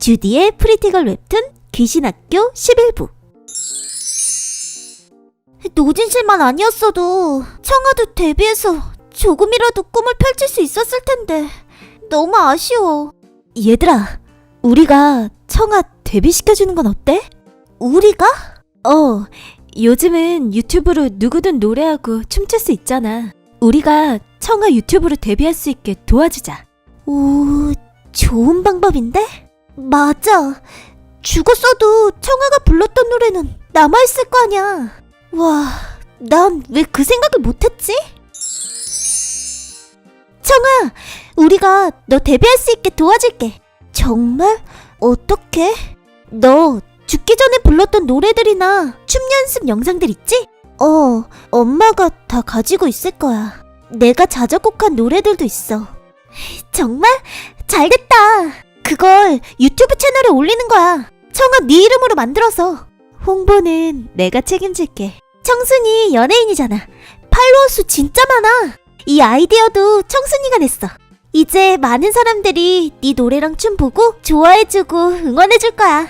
주디의 프리티걸 웹툰 귀신학교 11부 노진실만 아니었어도 청아도 데뷔해서 조금이라도 꿈을 펼칠 수 있었을 텐데 너무 아쉬워 얘들아 우리가 청아 데뷔시켜주는 건 어때? 우리가? 어 요즘은 유튜브로 누구든 노래하고 춤출 수 있잖아 우리가 청아 유튜브로 데뷔할 수 있게 도와주자 오 좋은 방법인데? 맞아. 죽었어도 청아가 불렀던 노래는 남아있을 거 아니야. 와, 난 왜 그 생각을 못했지? 청아, 우리가 너 데뷔할 수 있게 도와줄게. 정말? 어떻게? 너 죽기 전에 불렀던 노래들이나 춤 연습 영상들 있지? 어, 엄마가 다 가지고 있을 거야. 내가 자작곡한 노래들도 있어. 정말? 잘됐다. 그걸 유튜브 채널에 올리는 거야. 청아 네 이름으로 만들어서. 홍보는 내가 책임질게. 청순이 연예인이잖아. 팔로워 수 진짜 많아. 이 아이디어도 청순이가 냈어. 이제 많은 사람들이 네 노래랑 춤 보고 좋아해주고 응원해줄 거야.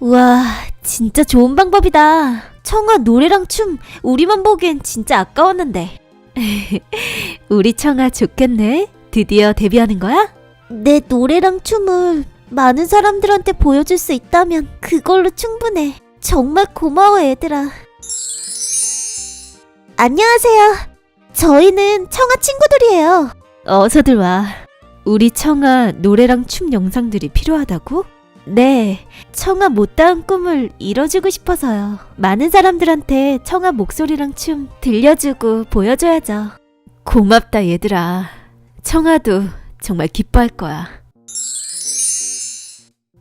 우와, 진짜 좋은 방법이다. 청아 노래랑 춤 우리만 보기엔 진짜 아까웠는데. 우리 청아 좋겠네. 드디어 데뷔하는 거야? 내 노래랑 춤을 많은 사람들한테 보여줄 수 있다면 그걸로 충분해. 정말 고마워, 얘들아. 안녕하세요. 저희는 청아 친구들이에요. 어서들 와. 우리 청아 노래랑 춤 영상들이 필요하다고? 네, 청아 못다한 꿈을 이뤄주고 싶어서요. 많은 사람들한테 청아 목소리랑 춤 들려주고 보여줘야죠. 고맙다, 얘들아. 청아도 정말 기뻐할 거야.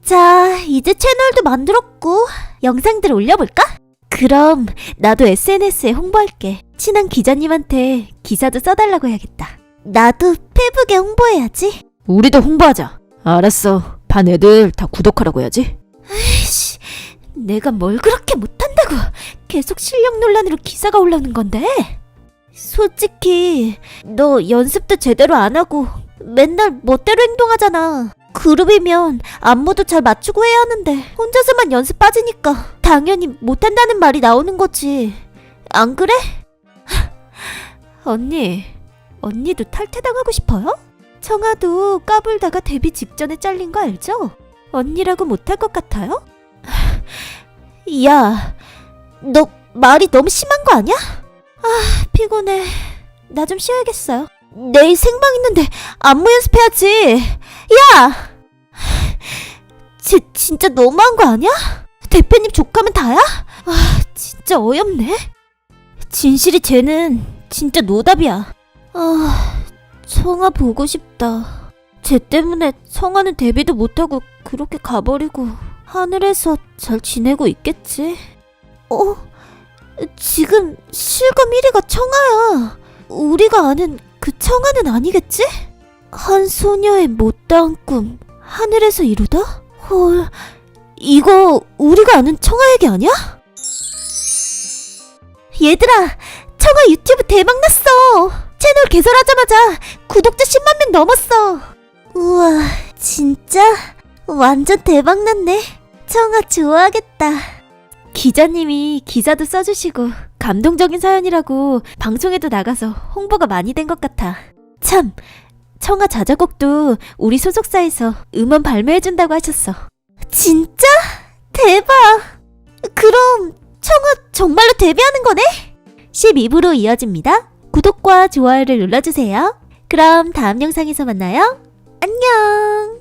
자, 이제 채널도 만들었고 영상들 올려볼까? 그럼 나도 SNS에 홍보할게. 친한 기자님한테 기사도 써달라고 해야겠다. 나도 페북에 홍보해야지. 우리도 홍보하자. 알았어. 반 애들 다 구독하라고 해야지. 에이씨, 내가 뭘 그렇게 못한다고 계속 실력 논란으로 기사가 올라오는 건데? 솔직히 너 연습도 제대로 안 하고 맨날 멋대로 행동하잖아. 그룹이면 안무도 잘 맞추고 해야 하는데 혼자서만 연습 빠지니까 당연히 못한다는 말이 나오는 거지. 안 그래? 언니, 언니도 탈퇴당하고 싶어요? 청아도 까불다가 데뷔 직전에 잘린 거 알죠? 언니라고 못할 것 같아요? 야, 너 말이 너무 심한 거 아니야? 아, 피곤해. 나 좀 쉬어야겠어요. 내일 생방 있는데 안무 연습해야지. 야! 쟤 진짜 너무한 거 아니야? 대표님 족하면 다야? 아, 진짜 어이없네. 진실이 쟤는 진짜 노답이야. 아, 청아 보고 싶다. 쟤 때문에 청아는 데뷔도 못하고 그렇게 가버리고 하늘에서 잘 지내고 있겠지? 어? 지금 실검 1위가 청아야. 우리가 아는 그 청아는 아니겠지? 한 소녀의 못다한 꿈 하늘에서 이루다? 헐, 이거 우리가 아는 청아 얘기 아니야? 얘들아, 청아 유튜브 대박 났어. 채널 개설하자마자 구독자 10만 명 넘었어. 우와, 진짜 완전 대박 났네. 청아 좋아하겠다. 기자님이 기사도 써주시고 감동적인 사연이라고 방송에도 나가서 홍보가 많이 된 것 같아. 참, 청아 자작곡도 우리 소속사에서 음원 발매해준다고 하셨어. 진짜? 대박! 그럼 청아 정말로 데뷔하는 거네? 12부로 이어집니다. 구독과 좋아요를 눌러주세요. 그럼 다음 영상에서 만나요. 안녕!